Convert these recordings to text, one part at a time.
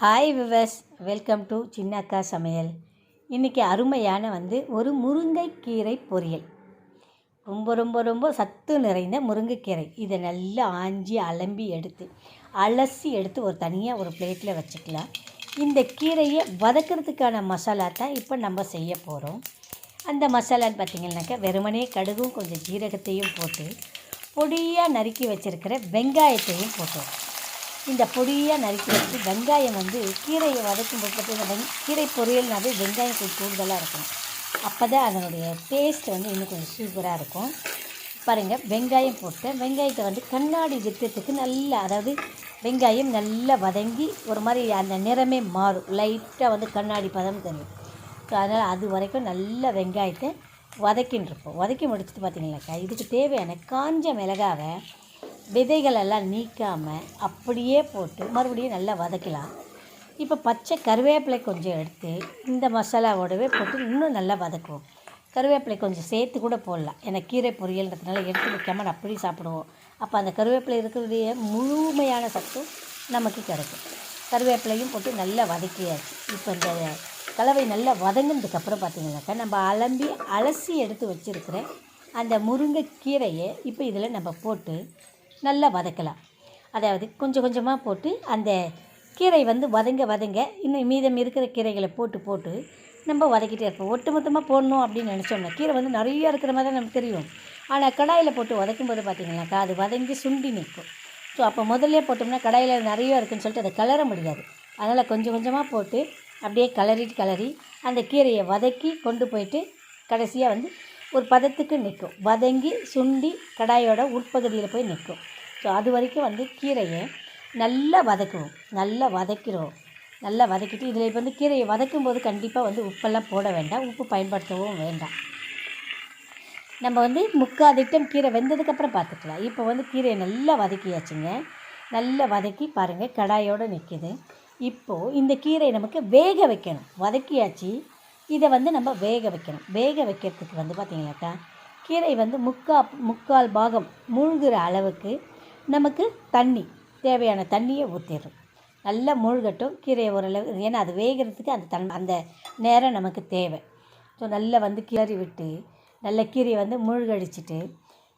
Hi viewers welcome to Chinnakka Samayal இன்றைக்கி அருமையான வந்து ஒரு முருங்கைக்கீரை பொரியல். ரொம்ப ரொம்ப ரொம்ப சத்து நிறைந்த முருங்கைக்கீரை. இதை நல்லா ஆஞ்சி அலம்பி எடுத்து அலசி எடுத்து ஒரு தனியாக ஒரு பிளேட்டில் வச்சுக்கலாம். இந்த கீரையை வதக்கிறதுக்கான மசாலா தான் இப்போ நம்ம செய்ய போகிறோம் அந்த மசாலான்னு பார்த்திங்கனாக்கா வெறுமனே கடுகும் கொஞ்சம் ஜீரகத்தையும் போட்டு பொடியாக நறுக்கி வச்சுருக்கிற வெங்காயத்தையும் போட்டோம் இந்த பொடியாக நறுக்கி வச்சு வெங்காயம் வந்து கீரையை வதக்கும் போது பார்த்தீங்கன்னா வெங் கீரை பொரியல்னாவே வெங்காயம் கொஞ்சம் கூடுதலாக இருக்கும் அப்போ தான் அதனுடைய டேஸ்ட் வந்து இன்னும் கொஞ்சம் சூப்பராக இருக்கும். பாருங்கள் வெங்காயம் போட்டு வெங்காயத்தை வந்து கண்ணாடி வித்தத்துக்கு நல்லா அதாவது வெங்காயம் நல்லா வதங்கி ஒரு மாதிரி அந்த நிறமே மாறும். லைட்டாக வந்து கண்ணாடி பதம் தெரியும். ஸோ அதனால் அது வரைக்கும் நல்ல வெங்காயத்தை வதக்கின்னு இருப்போம். வதக்கி முடிச்சுட்டு பார்த்தீங்கன்னாக்கா இதுக்கு தேவையான காஞ்ச மிளகாவை விதைகளெல்லாம் நீக்காமல் அப்படியே போட்டு மறுபடியும் நல்லா வதக்கலாம். இப்போ பச்சை கருவேப்பிலை கொஞ்சம் எடுத்து இந்த மசாலாவோடவே போட்டு இன்னும் நல்லா வதக்குவோம். கருவேப்பிலை கொஞ்சம் சேர்த்து கூட போடலாம். ஏன்னா கீரை பொரியல்ன்றதுனால எடுத்து வைக்காமல் அப்படி சாப்பிடுவோம். அப்போ அந்த கருவேப்பிலை இருக்கிறதுடைய முழுமையான சத்தும் நமக்கு கிடைக்கும். கருவேப்பிலையும் போட்டு நல்லா வதக்கியாச்சு. இப்போ இந்த கலவை நல்லா வதங்கினதுக்கப்புறம் பார்த்தீங்கன்னாக்கா நம்ம அலம்பி அலசி எடுத்து வச்சுருக்கிற அந்த முருங்கைக்கீரையை இப்போ இதில் நம்ம போட்டு நல்லா வதக்கலாம். அதாவது கொஞ்சம் கொஞ்சமாக போட்டு அந்த கீரை வந்து வதங்க வதங்க இன்னும் மீதம் இருக்கிற கீரைகளை போட்டு போட்டு நம்ம வதக்கிட்டே இருப்போம். ஒட்டு மொத்தமாக போடணும் அப்படின்னு நினச்சோம்னா கீரை வந்து நிறைய இருக்கிற மாதிரி தான் நமக்கு தெரியும். ஆனால் கடாயில் போட்டு வதக்கும் போது பார்த்திங்கனாக்கா அது வதங்கி சுண்டி நிற்கும். ஸோ அப்போ முதல்ல போட்டோம்னா கடாயில் நிறைய இருக்குன்னு சொல்லிட்டு அதை கலர முடியாது. அதனால் கொஞ்சம் கொஞ்சமாக போட்டு அப்படியே கலரிட்டு கலரி அந்த கீரையை வதக்கி கொண்டு போயிட்டு கடைசியாக வந்து ஒரு பதத்துக்கு நிற்கும். வதங்கி சுண்டி கடாயோட உட்பகுதியில் போய் நிற்கும். ஸோ அது வரைக்கும் வந்து கீரையை நல்லா வதக்குவோம் நல்லா வதக்கிறோம். நல்லா வதக்கிட்டு இதில் இப்போ வந்து கீரையை வதக்கும் போது கண்டிப்பாக வந்து உப்பெல்லாம் போட வேண்டாம். உப்பு பயன்படுத்தவும் வேண்டாம். நம்ம வந்து முக்கால் திட்டம் கீரை வெந்ததுக்கப்புறம் பார்த்துக்கலாம். இப்போ வந்து கீரையை நல்லா வதக்கியாச்சுங்க. நல்லா வதக்கி பாருங்கள் கடாயோடு நிற்கிது இப்போது இந்த கீரையை நமக்கு வேக வைக்கணும். வதக்கியாச்சு இதை வந்து நம்ம வேக வைக்கணும். வேக வைக்கிறதுக்கு வந்து பார்த்திங்கனாக்கா கீரை வந்து முக்கா முக்கால் பாகம் மூழ்கிற அளவுக்கு நமக்கு தண்ணி தேவையான தண்ணியை ஊற்றிடும் நல்லா மூழ்கட்டும் கீரையை ஓரளவு ஏன்னா அது வேகிறதுக்கு அந்த தன் அந்த நேரம் நமக்கு தேவை. ஸோ நல்லா வந்து கிளறி விட்டு நல்ல கீரையை வந்து மூழ்கடிச்சிட்டு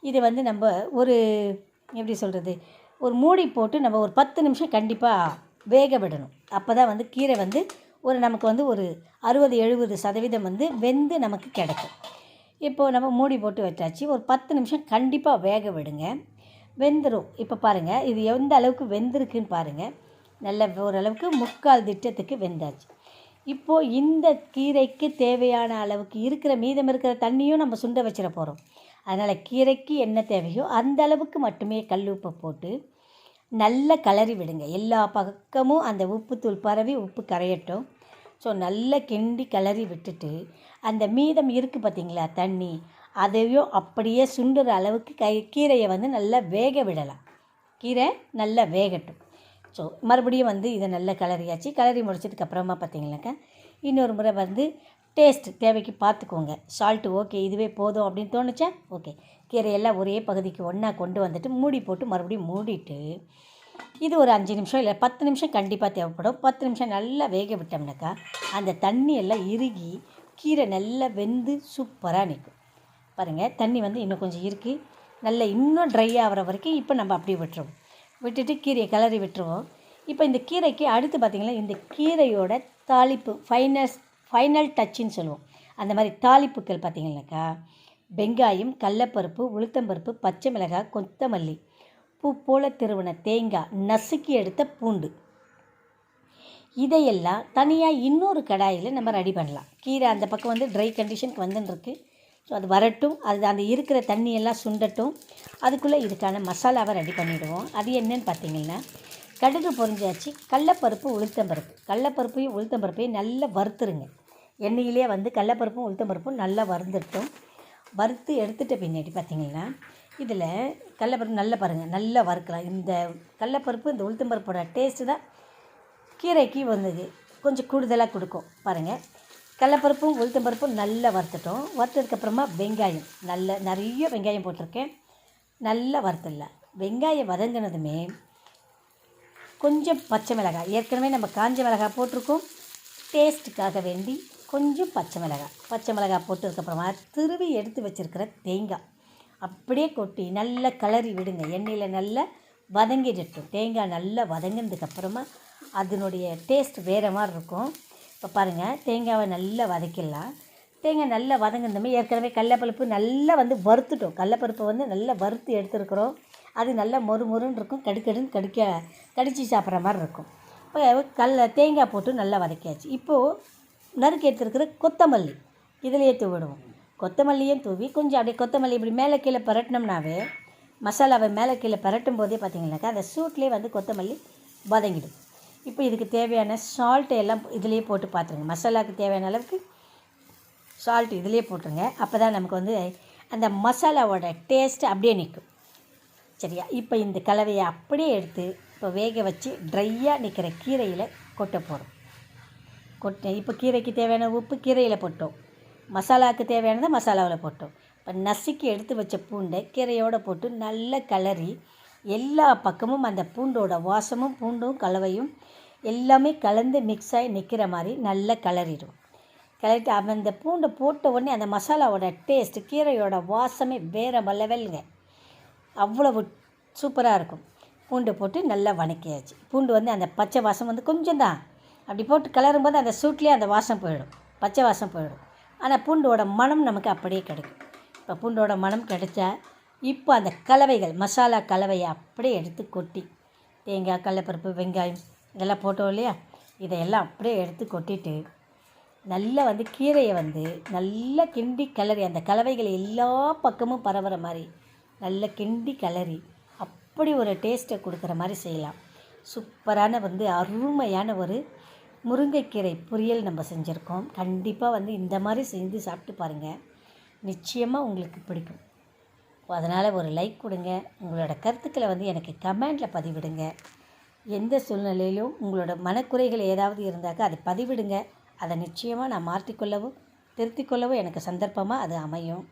இது வந்து நம்ம ஒரு எப்படி சொல்கிறது ஒரு மூடி போட்டு நம்ம ஒரு பத்து நிமிஷம் கண்டிப்பாக வேக விடணும். அப்போ தான் வந்து கீரை வந்து ஒரு நமக்கு வந்து ஒரு அறுபது எழுபது சதவீதம் வந்து வெந்து நமக்கு கிடைக்கும். இப்போது நம்ம மூடி போட்டு வச்சாச்சு. ஒரு பத்து நிமிஷம் கண்டிப்பாக வேக விடுங்க. வெந்துடும் இப்போ பாருங்கள் இது எந்த அளவுக்கு வெந்திருக்குன்னு பாருங்கள் நல்ல ஓரளவுக்கு முக்கால் திட்டத்துக்கு வெந்தாச்சு. இப்போது இந்த கீரைக்கு தேவையான அளவுக்கு இருக்கிற மீதம் இருக்கிற தண்ணியும் நம்ம சுண்ட வச்சிட போகிறோம் அதனால் கீரைக்கு என்ன தேவையோ அந்த அளவுக்கு மட்டுமே கல் உப்பை போட்டு நல்ல கலரி விடுங்க. எல்லா பக்கமும் அந்த உப்புத்தூள் பரவி உப்பு கரையட்டும். ஸோ நல்லா கிண்டி கிளறி விட்டுட்டு அந்த மீதம் இருக்குது பார்த்தீங்களா தண்ணி அதையும் அப்படியே சுண்டுற அளவுக்கு கை கீரையை வந்து நல்லா வேக விடலாம். கீரை நல்லா வேகட்டும். ஸோ மறுபடியும் வந்து இதை நல்லா கிளறியாச்சு கிளறி முடிச்சதுக்கப்புறமா பார்த்திங்கனாக்கா இன்னொரு முறை வந்து டேஸ்ட் தேவைக்கு பார்த்துக்கோங்க சால்ட்டு ஓகே இதுவே போதும் அப்படின்னு தோணுச்சா? ஓகே கீரையெல்லாம் ஒரே பகுதிக்கு ஒன்றா கொண்டு வந்துட்டு மூடி போட்டு மறுபடியும் மூடிட்டு இது ஒரு அஞ்சு நிமிஷம் இல்லை பத்து நிமிஷம் கண்டிப்பாக தேவைப்படும். பத்து நிமிஷம் நல்லா வேக விட்டோம்னாக்கா அந்த தண்ணி எல்லாம் இறுகி கீரை நல்லா வெந்து சூப்பராக நிற்கும் பாருங்கள் தண்ணி வந்து இன்னும் கொஞ்சம் இருக்குது நல்லா இன்னும் ட்ரை ஆகிற வரைக்கும் இப்போ நம்ம அப்படியே விட்டுருவோம். விட்டுட்டு கீரையை கிளறி விட்டுருவோம். இப்போ இந்த கீரைக்கு அடுத்து பார்த்திங்கன்னா இந்த கீரையோட தாளிப்பு ஃபைனல் ஃபைனல் டச்சுன்னு சொல்லுவோம். அந்த மாதிரி தாளிப்புக்கள் பார்த்திங்கனாக்கா வெங்காயம் கடலப்பருப்பு உளுத்தம்பருப்பு பச்சை மிளகாய் கொத்தமல்லி பூ போல திருவன தேங்காய் நசுக்கி எடுத்த பூண்டு. இதையெல்லாம் தனியாக இன்னொரு கடாயில் நம்ம ரெடி பண்ணலாம். கீரை அந்த பக்கம் வந்து ட்ரை கண்டிஷனுக்கு வந்துட்டுருக்கு ஸோ அது வரட்டும். அது அந்த இருக்கிற தண்ணியெல்லாம் சுண்டட்டும். அதுக்குள்ளே இதுக்கான மசாலாவை ரெடி பண்ணிவிடுவோம் அது என்னன்னு பார்த்தீங்கன்னா கடுகு பொரிஞ்சாச்சு கடலப்பருப்பு உளுத்தம்பருப்பு. கடலப்பருப்பையும் உளுத்தம்பருப்பையும் நல்லா வறுத்துருங்க. எண்ணெயிலே வந்து கடலப்பருப்பும் உளுத்தம்பருப்பும் நல்லா வறுந்துட்டோம் வறுத்து எடுத்துட்ட பின்னாடி பார்த்தீங்கன்னா இதில் கடலப்பருப்பு நல்லா பாருங்கள் நல்லா வறுக்கலாம். இந்த கடலப்பருப்பு இந்த உளுத்தம்பருப்போட டேஸ்ட்டு தான் கீரைக்கு வந்தது. கொஞ்சம் கூடுதலாக கொடுக்கும். பாருங்கள் கடலப்பருப்பும் உளுத்தம்பருப்பும் நல்லா வறுத்துட்டோம். வறுத்ததுக்கப்புறமா வெங்காயம் நல்ல நிறைய வெங்காயம் போட்டிருக்கேன். நல்லா வறுத்துடலாம். வெங்காயம் வதங்கினதுமே கொஞ்சம் பச்சை மிளகாய். ஏற்கனவே நம்ம காஞ்ச மிளகாய் போட்டிருக்கோம். டேஸ்ட்டுக்காக வேண்டி கொஞ்சம் பச்சை மிளகாய். பச்சை மிளகாய் போட்டதுக்கப்புறமா திருவி எடுத்து வச்சுருக்கிற தேங்காய். அப்படியே கொட்டி நல்லா கிளறி விடுங்க. எண்ணெயில் நல்லா வதங்கிடட்டும். தேங்காய் நல்லா வதங்கினதுக்கப்புறமா அதனுடைய டேஸ்ட் வேறு மாதிரி இருக்கும். இப்போ பாருங்கள் தேங்காவை நல்லா வதக்கிடலாம். தேங்காய் நல்லா வதங்கினதுமே ஏற்கனவே கடலப்பருப்பு நல்லா வந்து வறுத்துட்டோம். கடலப்பருப்பை வந்து நல்லா வறுத்து எடுத்துருக்குறோம். அது நல்லா மொறு மொறுன்னு இருக்கும். கடுக்கடுன்னு கடிக்க கடிச்சு சாப்பிட்ற மாதிரி இருக்கும். இப்போ கடல தேங்காய் போட்டு நல்லா வதக்கியாச்சு. இப்போது நறுக்கி எடுத்துருக்கிற கொத்தமல்லி இதிலேயே தூவிடுவோம் கொத்தமல்லியும் தூவி கொஞ்சம் அப்படியே கொத்தமல்லி இப்படி மேலே கீழே பரட்டினோம்னாவே மசாலாவை மேலே கீழே பரட்டும் போதே பார்த்திங்கனாக்கா அந்த சூட்லேயே வந்து கொத்தமல்லி வதங்கிடும். இப்போ இதுக்கு தேவையான சால்ட்டு எல்லாம் இதுலேயே போட்டு பார்த்துருங்க. மசாலாவுக்கு தேவையான அளவுக்கு சால்ட் இதுலேயே போட்டுருங்க. அப்போ தான் நமக்கு வந்து அந்த மசாலாவோட டேஸ்ட்டு அப்படியே நிற்கும். சரியா? இப்போ இந்த கலவையை அப்படியே எடுத்து இப்போ வேக வச்சு ட்ரையாக நிற்கிற கீரையில் கொட்ட போகிறோம் கொட்டேன் இப்போ கீரைக்கு தேவையான உப்பு கீரையில் போட்டோம். மசாலாவுக்கு தேவையானதை மசாலாவில் போட்டோம். இப்போ நசுக்கி எடுத்து வச்ச பூண்டை கீரையோடு போட்டு நல்லா கிளறி எல்லா பக்கமும் அந்த பூண்டோட வாசமும் பூண்டும் கலவையும் எல்லாமே கலந்து மிக்ஸ் ஆகி நிற்கிற மாதிரி நல்லா கிளறிடும். கிளறிட்டு அவன் அந்த பூண்டை போட்ட உடனே அந்த மசாலாவோட டேஸ்ட்டு கீரையோட வாசமே வேறு லெவலுங்க. அவ்வளவு சூப்பராக இருக்கும். பூண்டு போட்டு நல்லா வணக்கியாச்சு. பூண்டு வந்து அந்த பச்சை வாசம் வந்து கொஞ்சம் தான் அப்படி போட்டு கிளறும் போது அந்த சூட்லேயே அந்த வாசம் போயிடும். பச்சை வாசம் போயிடும். ஆனால் பூண்டோட மனம் நமக்கு அப்படியே கிடைக்கும். இப்போ பூண்டோட மனம் கிடைச்சா இப்போ அந்த கலவைகள் மசாலா கலவையை அப்படியே எடுத்து கொட்டி தேங்காய் கடலப்பருப்பு வெங்காயம் இதெல்லாம் போட்டோம் இல்லையா? இதையெல்லாம் அப்படியே எடுத்து கொட்டிட்டு நல்லா வந்து கீரையை வந்து நல்லா கிண்டி கிளறி அந்த கலவைகள் எல்லா பக்கமும் பரவுற மாதிரி நல்லா கிண்டி கிளறி அப்படி ஒரு டேஸ்ட்டை கொடுக்குற மாதிரி செய்யலாம். சூப்பரான வந்து அருமையான ஒரு முருங்கைக்கீரை பொரியல் நம்ம செஞ்சுருக்கோம். கண்டிப்பாக வந்து இந்த மாதிரி செஞ்சு சாப்பிட்டு பாருங்கள் நிச்சயமாக உங்களுக்கு பிடிக்கும். அதனால் ஒரு லைக் கொடுங்க. உங்களோட கருத்துக்களை வந்து எனக்கு கமெண்டில் பதிவிடுங்க. எந்த சூழ்நிலையிலும் உங்களோட மனக்குறைகள் ஏதாவது இருந்தாக்கா அதை பதிவிடுங்க. அதை நிச்சயமாக நான் மாற்றிக்கொள்ளவும் திருத்திக்கொள்ளவும் எனக்கு சந்தர்ப்பமாக அது அமையும்.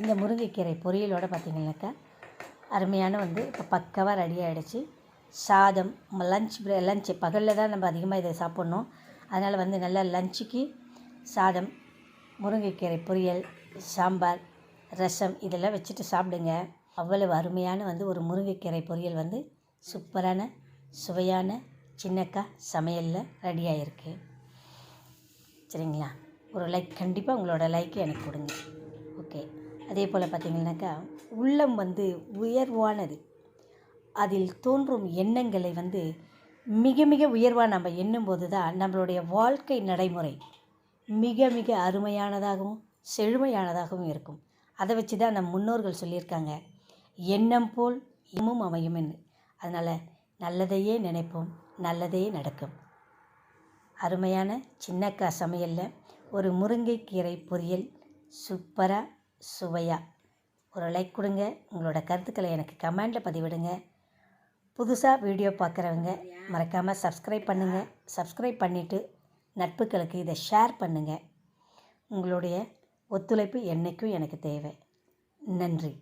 இந்த முருங்கைக்கீரை பொரியலோடு பார்த்திங்கனாக்கா அருமையான வந்து இப்போ பக்கவாக ரெடி ஆகிடுச்சு சாதம் லஞ்ச் லஞ்ச் பகலில் தான் நம்ம அதிகமாக இதை சாப்பிட்ணும். அதனால் வந்து நல்லா லஞ்சுக்கு சாதம் முருங்கைக்கீரை பொரியல் சாம்பார் ரசம் இதெல்லாம் வச்சுட்டு சாப்பிடுங்க. அவ்வளவு அருமையான வந்து ஒரு முருங்கைக்கீரை பொரியல் வந்து சூப்பரான சுவையான சின்னக்கா சமையலில் ரெடி இருக்குது சரிங்களா? ஒரு லைக் கண்டிப்பாக உங்களோட லைக்கு எனக்கு கொடுங்க. ஓகே அதே போல் பார்த்திங்கனாக்கா உள்ளம் வந்து உயர்வானது. அதில் தோன்றும் எண்ணங்களை வந்து மிக மிக உயர்வாக நம்ம எண்ணும்போது தான் நம்மளுடைய வாழ்க்கை நடைமுறை மிக மிக அருமையானதாகவும் செழுமையானதாகவும் இருக்கும். அதை வச்சு தான் நம் முன்னோர்கள் சொல்லியிருக்காங்க. எண்ணம் போல் இம்மும் அமையும்னு அதனால் நல்லதையே நினைப்போம் நல்லதே நடக்கும். அருமையான சின்னக்கா சமையலில் ஒரு முருங்கைக்கீரை பொரியல் சூப்பராக சுவையாக ஒரு லைக் கொடுங்க. உங்களோட கருத்துக்களை எனக்கு கமெண்டில் பதிவிடுங்க. புதுசாக வீடியோ பார்க்குறவங்க மறக்காமல் சப்ஸ்கிரைப் பண்ணுங்கள் சப்ஸ்கிரைப் பண்ணிவிட்டு நட்புகளுக்கு இதை ஷேர் பண்ணுங்கள் உங்களுடைய ஒத்துழைப்பு என்றைக்கும் எனக்கு தேவை. நன்றி.